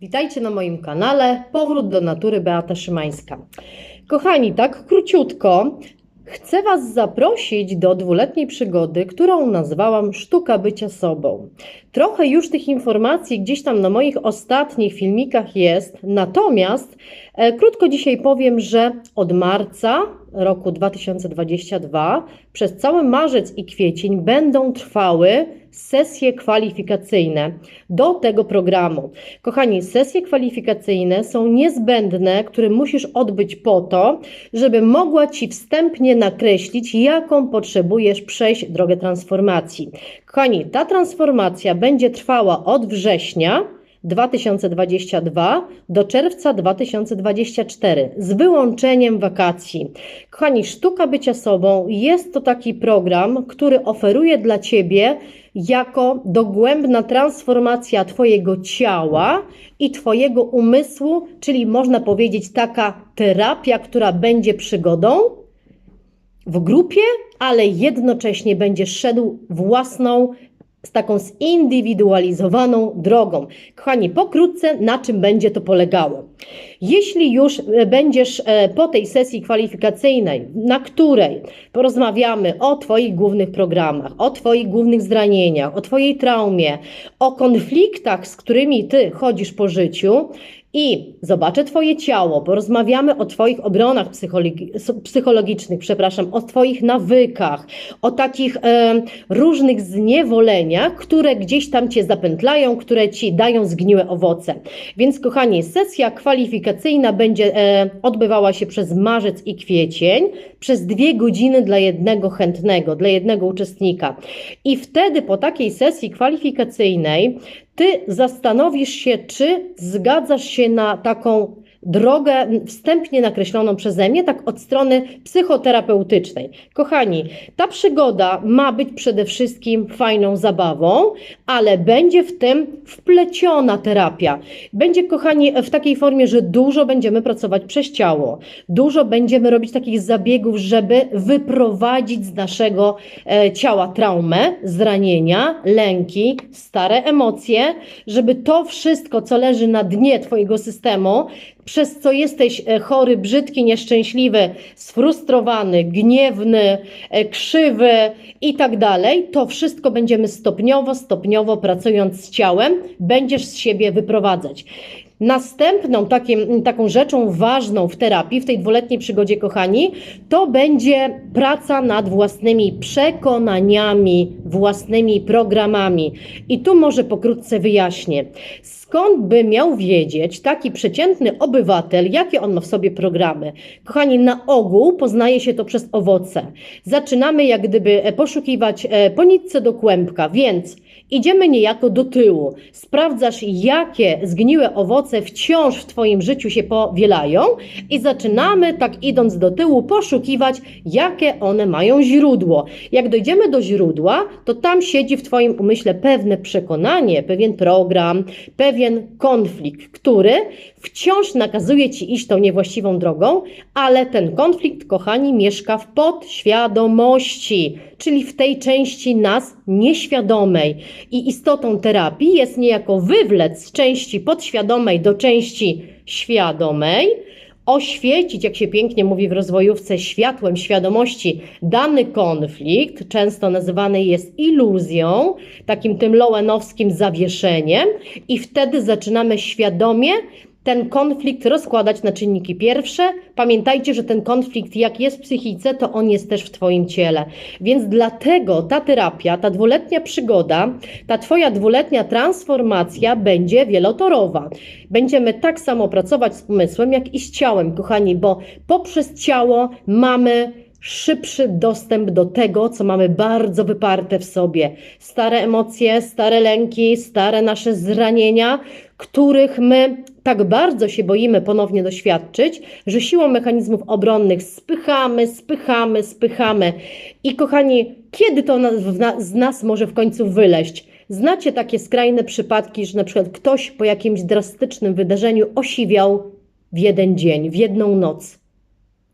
Witajcie na moim kanale Powrót do natury Beata Szymańska. Kochani, tak króciutko chcę Was zaprosić do dwuletniej przygody, którą nazwałam Sztuka bycia sobą. Trochę już tych informacji gdzieś tam na moich ostatnich filmikach jest, natomiast e, krótko dzisiaj powiem, że od marca roku 2022 przez cały marzec i kwiecień będą trwały sesje kwalifikacyjne do tego programu. Kochani, sesje kwalifikacyjne są niezbędne, które musisz odbyć po to, żeby mogła Ci wstępnie nakreślić, jaką potrzebujesz przejść drogę transformacji. Kochani, ta transformacja będzie trwała od września 2022 do czerwca 2024 z wyłączeniem wakacji. Kochani, sztuka bycia sobą jest to taki program, który oferuje dla Ciebie jako dogłębna transformacja Twojego ciała i Twojego umysłu, czyli można powiedzieć taka terapia, która będzie przygodą w grupie, ale jednocześnie będziesz szedł własną z taką zindywidualizowaną drogą. Kochani, pokrótce na czym będzie to polegało? Jeśli już e, będziesz e, po tej sesji kwalifikacyjnej, na której porozmawiamy o Twoich głównych programach, o Twoich głównych zranieniach, o Twojej traumie, o konfliktach, z którymi Ty chodzisz po życiu, i zobaczę Twoje ciało, porozmawiamy o Twoich obronach psychologi psychologicznych, przepraszam, o Twoich nawykach, o takich e, różnych zniewoleniach, które gdzieś tam Cię zapętlają, które Ci dają zgniłe owoce. Więc kochani, sesja kwalifikacyjna będzie e, odbywała się przez marzec i kwiecień, przez dwie godziny dla jednego chętnego, dla jednego uczestnika. I wtedy po takiej sesji kwalifikacyjnej ty zastanowisz się, czy zgadzasz się na taką drogę wstępnie nakreśloną przeze mnie, tak od strony psychoterapeutycznej. Kochani, ta przygoda ma być przede wszystkim fajną zabawą, ale będzie w tym wpleciona terapia. Będzie, kochani, w takiej formie, że dużo będziemy pracować przez ciało, dużo będziemy robić takich zabiegów, żeby wyprowadzić z naszego e, ciała traumę, zranienia, lęki, stare emocje, żeby to wszystko, co leży na dnie Twojego systemu, przez co jesteś e, chory, brzydki, nieszczęśliwy, sfrustrowany, gniewny, e, krzywy i tak dalej, to wszystko będziemy stopniowo, stopniowo pracując z ciałem, będziesz z siebie wyprowadzać. Następną takim, taką rzeczą ważną w terapii, w tej dwuletniej przygodzie, kochani, to będzie praca nad własnymi przekonaniami, własnymi programami. I tu może pokrótce wyjaśnię. Skąd by miał wiedzieć taki przeciętny obywatel, jakie on ma w sobie programy? Kochani, na ogół poznaje się to przez owoce. Zaczynamy jak gdyby e, poszukiwać e, po nitce do kłębka, więc idziemy niejako do tyłu. Sprawdzasz, jakie zgniłe owoce wciąż w Twoim życiu się powielają i zaczynamy, tak idąc do tyłu, poszukiwać, jakie one mają źródło. Jak dojdziemy do źródła, to tam siedzi w Twoim umyśle pewne przekonanie, pewien program, pewien konflikt, który wciąż nakazuje ci iść tą niewłaściwą drogą, ale ten konflikt, kochani, mieszka w podświadomości, czyli w tej części nas nieświadomej. I istotą terapii jest niejako wywlec z części podświadomej do części świadomej oświecić, jak się pięknie mówi w rozwojówce, światłem świadomości dany konflikt, często nazywany jest iluzją, takim tym lowenowskim zawieszeniem, i wtedy zaczynamy świadomie ten konflikt rozkładać na czynniki pierwsze. Pamiętajcie, że ten konflikt, jak jest w psychice, to on jest też w Twoim ciele. Więc dlatego ta terapia, ta dwuletnia przygoda, ta Twoja dwuletnia transformacja będzie wielotorowa. Będziemy tak samo pracować z umysłem, jak i z ciałem, kochani, bo poprzez ciało mamy szybszy dostęp do tego, co mamy bardzo wyparte w sobie. Stare emocje, stare lęki, stare nasze zranienia, których my tak bardzo się boimy ponownie doświadczyć, że siłą mechanizmów obronnych spychamy, spychamy, spychamy. I kochani, kiedy to z nas może w końcu wyleść? Znacie takie skrajne przypadki, że na przykład ktoś po jakimś drastycznym wydarzeniu osiwiał w jeden dzień, w jedną noc.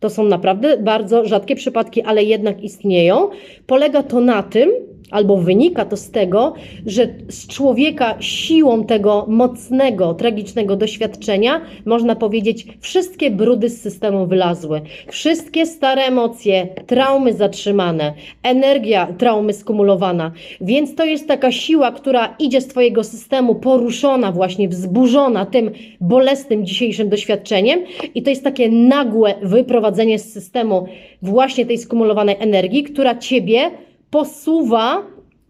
To są naprawdę bardzo rzadkie przypadki, ale jednak istnieją. Polega to na tym, albo wynika to z tego, że z człowieka siłą tego mocnego, tragicznego doświadczenia, można powiedzieć, wszystkie brudy z systemu wylazły. Wszystkie stare emocje, traumy zatrzymane, energia traumy skumulowana. Więc to jest taka siła, która idzie z Twojego systemu poruszona, właśnie wzburzona tym bolesnym dzisiejszym doświadczeniem, i to jest takie nagłe wyprowadzenie z systemu właśnie tej skumulowanej energii, która Ciebie posuwa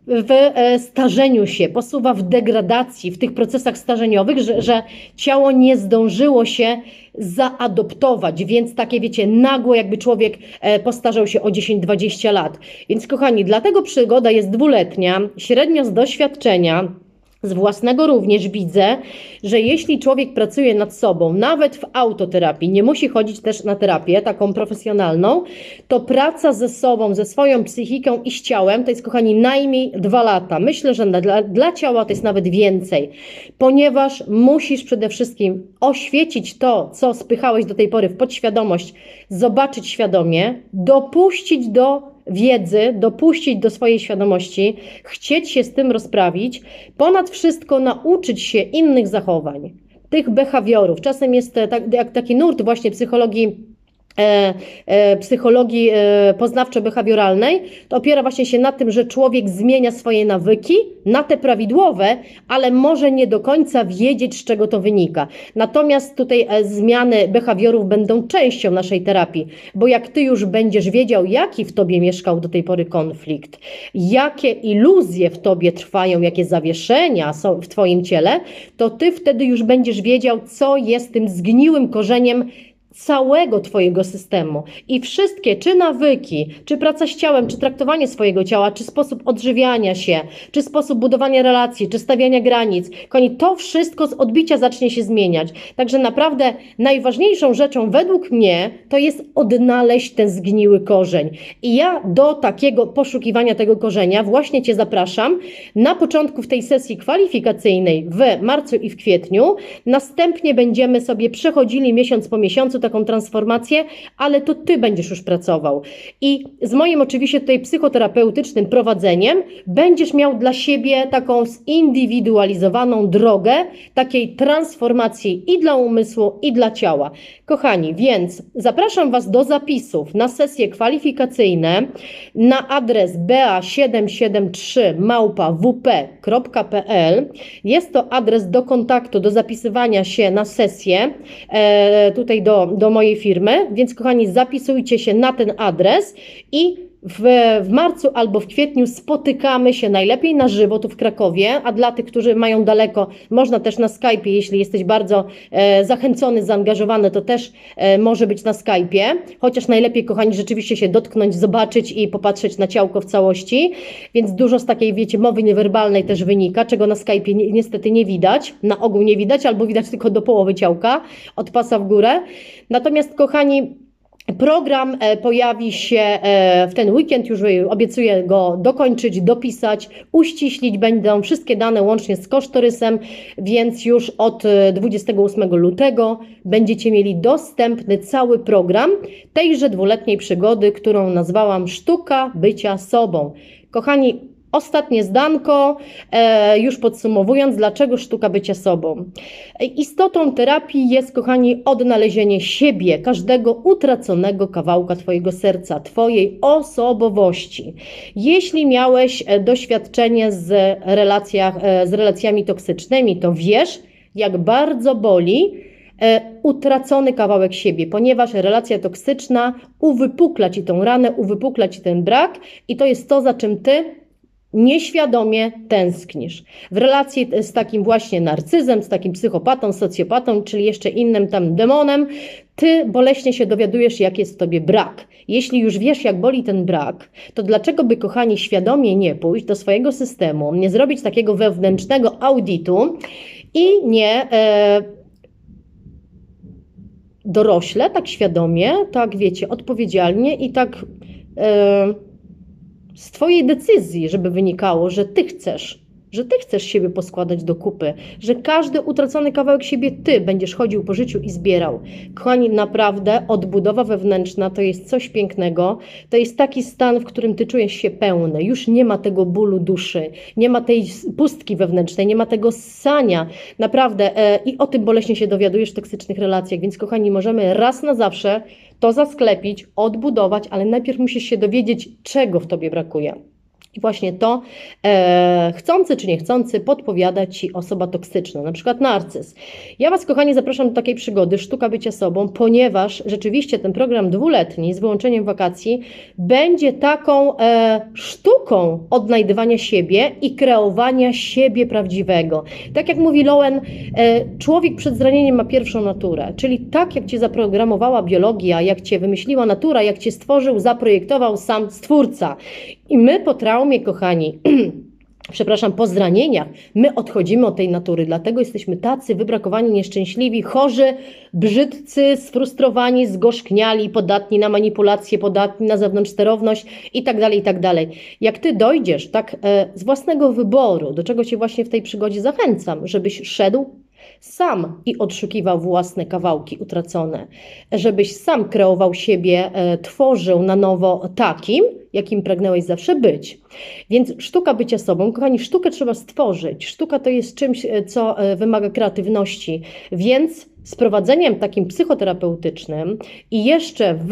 w e, starzeniu się, posuwa w degradacji, w tych procesach starzeniowych, że, że ciało nie zdążyło się zaadoptować, więc takie wiecie, nagło jakby człowiek e, postarzał się o 10-20 lat. Więc kochani, dlatego przygoda jest dwuletnia, średnio z doświadczenia, z własnego również widzę, że jeśli człowiek pracuje nad sobą, nawet w autoterapii, nie musi chodzić też na terapię taką profesjonalną, to praca ze sobą, ze swoją psychiką i z ciałem to jest, kochani, najmniej dwa lata. Myślę, że dla, dla ciała to jest nawet więcej, ponieważ musisz przede wszystkim oświecić to, co spychałeś do tej pory w podświadomość, zobaczyć świadomie, dopuścić do wiedzy, dopuścić do swojej świadomości, chcieć się z tym rozprawić, ponad wszystko nauczyć się innych zachowań, tych behawiorów. Czasem jest tak, jak taki nurt właśnie psychologii E, e, psychologii e, poznawczo-behawioralnej, to opiera właśnie się na tym, że człowiek zmienia swoje nawyki na te prawidłowe, ale może nie do końca wiedzieć, z czego to wynika. Natomiast tutaj zmiany behawiorów będą częścią naszej terapii, bo jak ty już będziesz wiedział, jaki w tobie mieszkał do tej pory konflikt, jakie iluzje w tobie trwają, jakie zawieszenia są w twoim ciele, to ty wtedy już będziesz wiedział, co jest tym zgniłym korzeniem całego Twojego systemu i wszystkie, czy nawyki, czy praca z ciałem, czy traktowanie swojego ciała, czy sposób odżywiania się, czy sposób budowania relacji, czy stawiania granic, koni, to wszystko z odbicia zacznie się zmieniać. Także naprawdę najważniejszą rzeczą według mnie to jest odnaleźć ten zgniły korzeń. I ja do takiego poszukiwania tego korzenia właśnie Cię zapraszam na początku w tej sesji kwalifikacyjnej w marcu i w kwietniu. Następnie będziemy sobie przechodzili miesiąc po miesiącu taką transformację, ale to ty będziesz już pracował. I z moim oczywiście tutaj psychoterapeutycznym prowadzeniem będziesz miał dla siebie taką zindywidualizowaną drogę takiej transformacji i dla umysłu, i dla ciała. Kochani, więc zapraszam Was do zapisów na sesje kwalifikacyjne na adres ba773 małpa.wp.pl. Jest to adres do kontaktu, do zapisywania się na sesję, e, tutaj do, do mojej firmy, więc kochani, zapisujcie się na ten adres i w, w marcu albo w kwietniu spotykamy się najlepiej na żywo tu w Krakowie, a dla tych, którzy mają daleko, można też na Skype'ie, jeśli jesteś bardzo e, zachęcony, zaangażowany, to też e, może być na Skype'ie, chociaż najlepiej, kochani, rzeczywiście się dotknąć, zobaczyć i popatrzeć na ciałko w całości, więc dużo z takiej, wiecie, mowy niewerbalnej też wynika, czego na Skype'ie ni niestety nie widać, na ogół nie widać, albo widać tylko do połowy ciałka, od pasa w górę. Natomiast, kochani, Program e, pojawi się e, w ten weekend, już obiecuję go dokończyć, dopisać, uściślić będą wszystkie dane łącznie z kosztorysem, więc już od 28 e, lutego będziecie mieli dostępny cały program tejże dwuletniej przygody, którą nazwałam Sztuka bycia sobą. Kochani, Ostatnie zdanko, e, już podsumowując, dlaczego sztuka bycia sobą. Istotą terapii jest, kochani, odnalezienie siebie, każdego utraconego kawałka Twojego serca, Twojej osobowości. Jeśli miałeś e, doświadczenie z, relacjach, e, z relacjami toksycznymi, to wiesz, jak bardzo boli utracony kawałek siebie, ponieważ relacja toksyczna uwypukla ci tą ranę, uwypukla ci ten brak i to jest to, za czym ty nieświadomie tęsknisz. W relacji z takim właśnie narcyzem, z takim psychopatą, socjopatą, czyli jeszcze innym tam demonem, ty boleśnie się dowiadujesz, jak jest w tobie brak. Jeśli już wiesz, jak boli ten brak, to dlaczego by, kochani, świadomie nie pójść do swojego systemu, nie zrobić takiego wewnętrznego auditu i nie. E, dorośle, tak świadomie, tak wiecie, odpowiedzialnie i tak e, z Twojej decyzji, żeby wynikało, że Ty chcesz że ty chcesz siebie poskładać do kupy, że każdy utracony kawałek siebie ty będziesz chodził po życiu i zbierał. Kochani, naprawdę odbudowa wewnętrzna to jest coś pięknego. To jest taki stan, w którym ty czujesz się pełny. Już nie ma tego bólu duszy, nie ma tej pustki wewnętrznej, nie ma tego ssania. Naprawdę e, i o tym boleśnie się dowiadujesz w toksycznych relacjach, więc kochani, możemy raz na zawsze to zasklepić, odbudować, ale najpierw musisz się dowiedzieć, czego w tobie brakuje. I właśnie to, e, chcący czy niechcący, podpowiada Ci osoba toksyczna, na przykład narcyz. Ja Was, kochani, zapraszam do takiej przygody Sztuka Bycia Sobą, ponieważ rzeczywiście ten program dwuletni z wyłączeniem wakacji będzie taką e, sztuką odnajdywania siebie i kreowania siebie prawdziwego. Tak jak mówi Lowen, e, człowiek przed zranieniem ma pierwszą naturę, czyli tak jak Cię zaprogramowała biologia, jak Cię wymyśliła natura, jak Cię stworzył, zaprojektował sam Stwórca. I my po traumie, kochani, przepraszam, po zranieniach, my odchodzimy od tej natury, dlatego jesteśmy tacy wybrakowani, nieszczęśliwi, chorzy, brzydcy, sfrustrowani, zgorzkniali, podatni na manipulacje, podatni na zewnątrz sterowność i tak dalej, i tak. Jak Ty dojdziesz tak e, z własnego wyboru, do czego Cię właśnie w tej przygodzie zachęcam, żebyś szedł sam i odszukiwał własne kawałki utracone, żebyś sam kreował siebie, e, tworzył na nowo takim, jakim pragnęłeś zawsze być. Więc sztuka bycia sobą, kochani, sztukę trzeba stworzyć. Sztuka to jest czymś, e, co e, wymaga kreatywności, więc z prowadzeniem takim psychoterapeutycznym i jeszcze w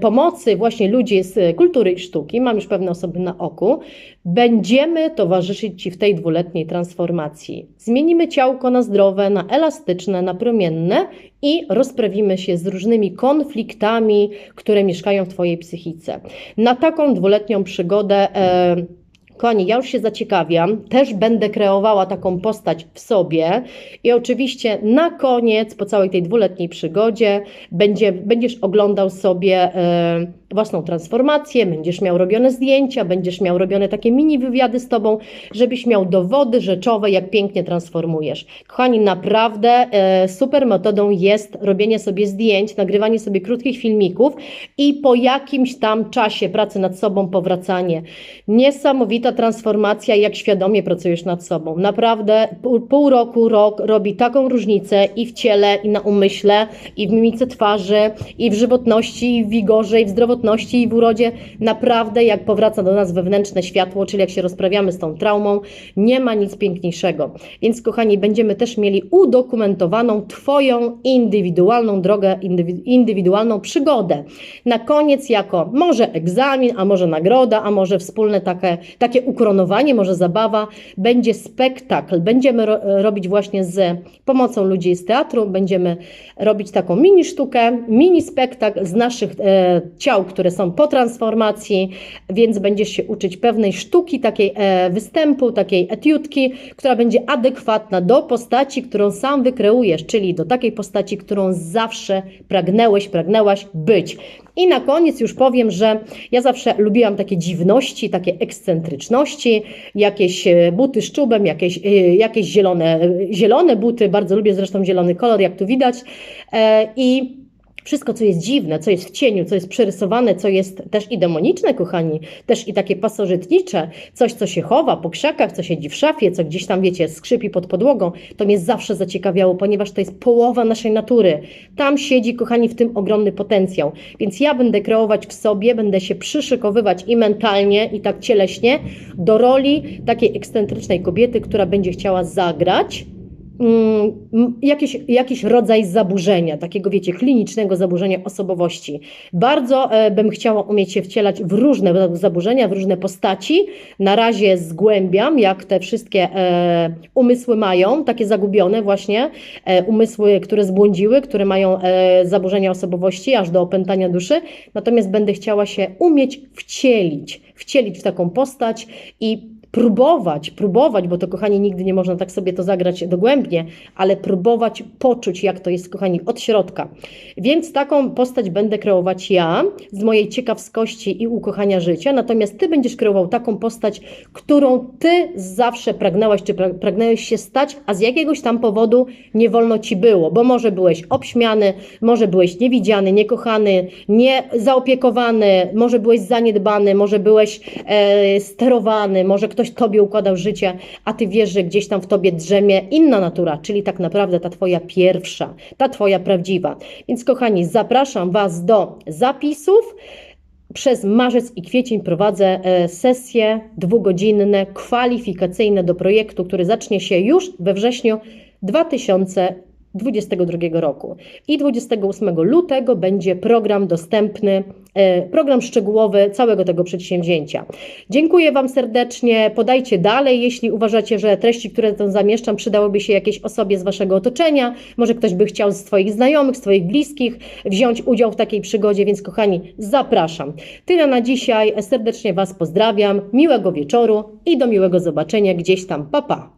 pomocy właśnie ludzi z kultury i sztuki, mam już pewne osoby na oku, będziemy towarzyszyć Ci w tej dwuletniej transformacji. Zmienimy ciałko na zdrowe, na elastyczne, na promienne i rozprawimy się z różnymi konfliktami, które mieszkają w Twojej psychice. Na taką dwuletnią przygodę. E, Kochani, ja już się zaciekawiam, też będę kreowała taką postać w sobie. I oczywiście na koniec, po całej tej dwuletniej przygodzie, będzie, będziesz oglądał sobie e, własną transformację, będziesz miał robione zdjęcia, będziesz miał robione takie mini wywiady z Tobą, żebyś miał dowody rzeczowe, jak pięknie transformujesz. Kochani, naprawdę e, super metodą jest robienie sobie zdjęć, nagrywanie sobie krótkich filmików i po jakimś tam czasie pracy nad sobą powracanie. Niesamowita transformacja, jak świadomie pracujesz nad sobą. Naprawdę pół, roku, rok robi taką różnicę i w ciele, i na umyśle, i w mimice twarzy, i w żywotności, i w wigorze, i w zdrowotności i w urodzie, naprawdę jak powraca do nas wewnętrzne światło, czyli jak się rozprawiamy z tą traumą, nie ma nic piękniejszego. Więc kochani, będziemy też mieli udokumentowaną Twoją indywidualną drogę, indywidualną przygodę. Na koniec jako może egzamin, a może nagroda, a może wspólne takie, takie ukronowanie, może zabawa, będzie spektakl. Będziemy ro robić właśnie z pomocą ludzi z teatru, będziemy robić taką mini sztukę, mini spektakl z naszych e, ciał, które są po transformacji, więc będziesz się uczyć pewnej sztuki, takiej e, występu, takiej etiutki, która będzie adekwatna do postaci, którą sam wykreujesz, czyli do takiej postaci, którą zawsze pragnęłeś, pragnęłaś być. I na koniec już powiem, że ja zawsze lubiłam takie dziwności, takie ekscentryczności, jakieś e, buty z czubem, jakieś, e, jakieś zielone, zielone buty, bardzo lubię zresztą zielony kolor, jak tu widać. I wszystko, co jest dziwne, co jest w cieniu, co jest przerysowane, co jest też i demoniczne, kochani, też i takie pasożytnicze, coś, co się chowa po krzakach, co siedzi w szafie, co gdzieś tam, wiecie, skrzypi pod podłogą, to mnie zawsze zaciekawiało, ponieważ to jest połowa naszej natury. Tam siedzi, kochani, w tym ogromny potencjał. Więc ja będę kreować w sobie, będę się przyszykowywać i mentalnie, i tak cieleśnie do roli takiej ekscentrycznej kobiety, która będzie chciała zagrać jakiś, jakiś rodzaj zaburzenia, takiego wiecie, klinicznego zaburzenia osobowości. Bardzo e, bym chciała umieć się wcielać w różne zaburzenia, w różne postaci. Na razie zgłębiam, jak te wszystkie e, umysły mają, takie zagubione właśnie, e, umysły, które zbłądziły, które mają zaburzenia osobowości, aż do opętania duszy. Natomiast będę chciała się umieć wcielić, wcielić w taką postać i próbować, próbować, bo to kochani nigdy nie można tak sobie to zagrać dogłębnie, ale próbować poczuć, jak to jest, kochani, od środka. Więc taką postać będę kreować ja z mojej ciekawskości i ukochania życia, natomiast ty będziesz kreował taką postać, którą ty zawsze pragnęłaś, czy pragnęłeś się stać, a z jakiegoś tam powodu nie wolno ci było, bo może byłeś obśmiany, może byłeś niewidziany, niekochany, niezaopiekowany, może byłeś zaniedbany, może byłeś e, sterowany, może ktoś Tobie układał życie, a Ty wiesz, że gdzieś tam w Tobie drzemie inna natura, czyli tak naprawdę ta Twoja pierwsza, ta Twoja prawdziwa. Więc kochani, zapraszam Was do zapisów. Przez marzec i kwiecień prowadzę e, sesje dwugodzinne, kwalifikacyjne do projektu, który zacznie się już we wrześniu 2022 roku. I 28 lutego będzie program dostępny, e, program szczegółowy całego tego przedsięwzięcia. Dziękuję Wam serdecznie. Podajcie dalej, jeśli uważacie, że treści, które tam zamieszczam, przydałyby się jakiejś osobie z Waszego otoczenia. Może ktoś by chciał z Twoich znajomych, z Twoich bliskich wziąć udział w takiej przygodzie, więc kochani, zapraszam. Tyle na dzisiaj. Serdecznie Was pozdrawiam. Miłego wieczoru i do miłego zobaczenia gdzieś tam. Pa, pa.